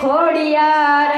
Khodiyar